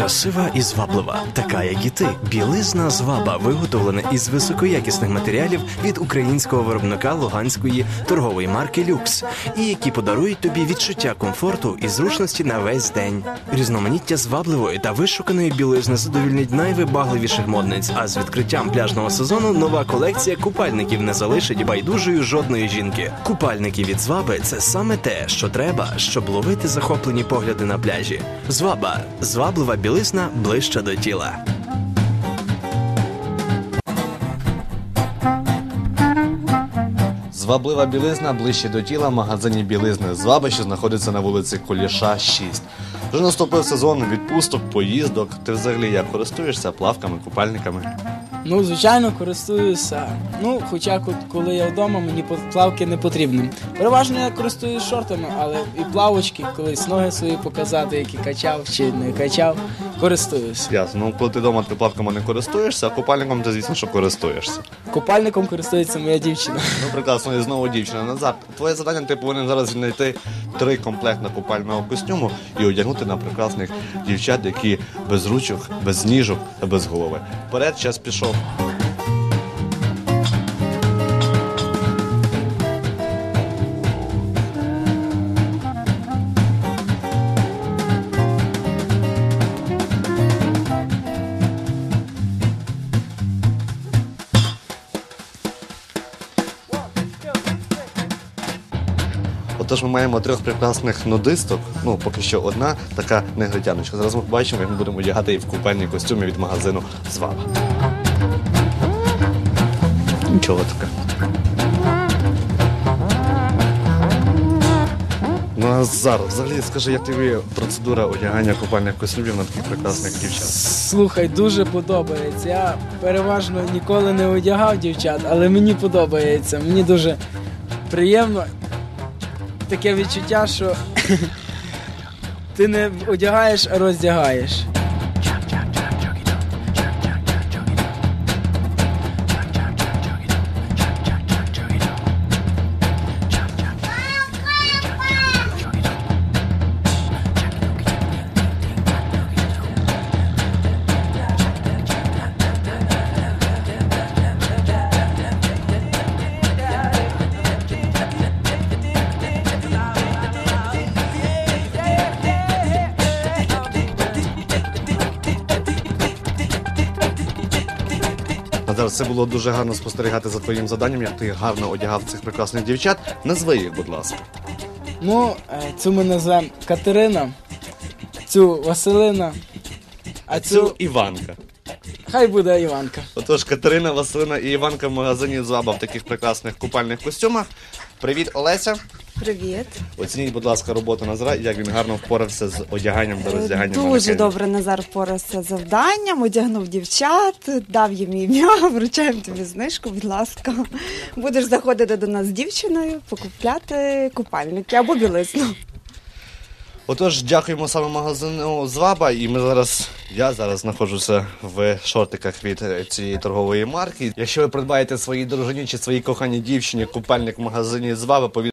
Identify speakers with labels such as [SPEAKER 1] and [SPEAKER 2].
[SPEAKER 1] Красива і зваблива, така як і ти. Білизна зваба виготовлена із високоякісних матеріалів від українського виробника луганської торгової марки Люкс, і які подарують тобі відчуття комфорту і зручності на весь день. Різноманіття звабливої та вишуканої білизни задовільнить найвибагливіших модниць. А з відкриттям пляжного сезону нова колекція купальників не залишить байдужою жодної жінки. Купальники від зваби це саме те, що треба, щоб ловити захоплені погляди на пляжі. Зваба зваблива білизна ближче до тіла.
[SPEAKER 2] Зваблива білизна ближче до тіла в магазині білизни Зваби, що знаходиться на вулиці Куліша 6. Вже наступив сезон відпусток, поїздок. Ти взагалі як користуєшся плавками, купальниками?
[SPEAKER 3] Ну, звичайно, користуюся. Ну, хоча коли я вдома, мені плавки не потрібні. Переважно я користуюсь шортами, але і плавочки, колись ноги свої показати, які качав чи не качав, користуюсь.
[SPEAKER 2] Ясно. Ну, коли ти вдома ти плавками не користуєшся, а купальником ти, звісно, що користуєшся.
[SPEAKER 3] Купальником користується моя дівчина.
[SPEAKER 2] Ну, прекрасно, і знову дівчина. Назар, твоє завдання, ти повинен зараз знайти три комплекти купального костюму і одягнути на прекрасних дівчат, які без ручок, без ніжок та без голови. Вперед, час пішов. Отож, ми маємо трьох прекрасних нудисток. Ну, поки що одна така негритяночка. Зараз ми побачимо, як ми будемо одягати її в купальні костюмі від магазину Зваба. Нічого таке. Ну, а зараз, взагалі, скажи, як тобі процедура одягання купальних костюмів на таких прекрасних дівчат?
[SPEAKER 3] Слухай, дуже подобається. Я переважно ніколи не одягав дівчат, але мені подобається. Мені дуже приємно. Таке відчуття, що ти не одягаєш, а роздягаєш.
[SPEAKER 2] Назар, це було дуже гарно спостерігати за твоїм заданням, як ти гарно одягав цих прекрасних дівчат. Назви їх, будь ласка.
[SPEAKER 3] Ну, е, цю ми назвемо Катерина, цю Василина, а цю
[SPEAKER 2] Іванка.
[SPEAKER 3] хай буде Іванка.
[SPEAKER 2] Отож, Катерина, Василина і Іванка в магазині Зваба в таких прекрасних купальних костюмах. Привіт, Олеся.
[SPEAKER 4] Привіт.
[SPEAKER 2] Оцініть, будь ласка, роботу Назара, як він гарно впорався з одяганням до роздягання.
[SPEAKER 4] Дуже
[SPEAKER 2] манекенів.
[SPEAKER 4] добре Назар впорався з завданням, одягнув дівчат, дав їм ім'я, вручаємо тобі знижку, будь ласка. Будеш заходити до нас з дівчиною, покупляти купальники або білизну.
[SPEAKER 2] Отож, дякуємо саме магазину Зваба, і ми зараз. Я зараз знаходжуся в шортиках від е, цієї торгової марки. Якщо ви придбаєте своїй дружині чи своїй коханій дівчині купальник в магазині Зваба, повірте,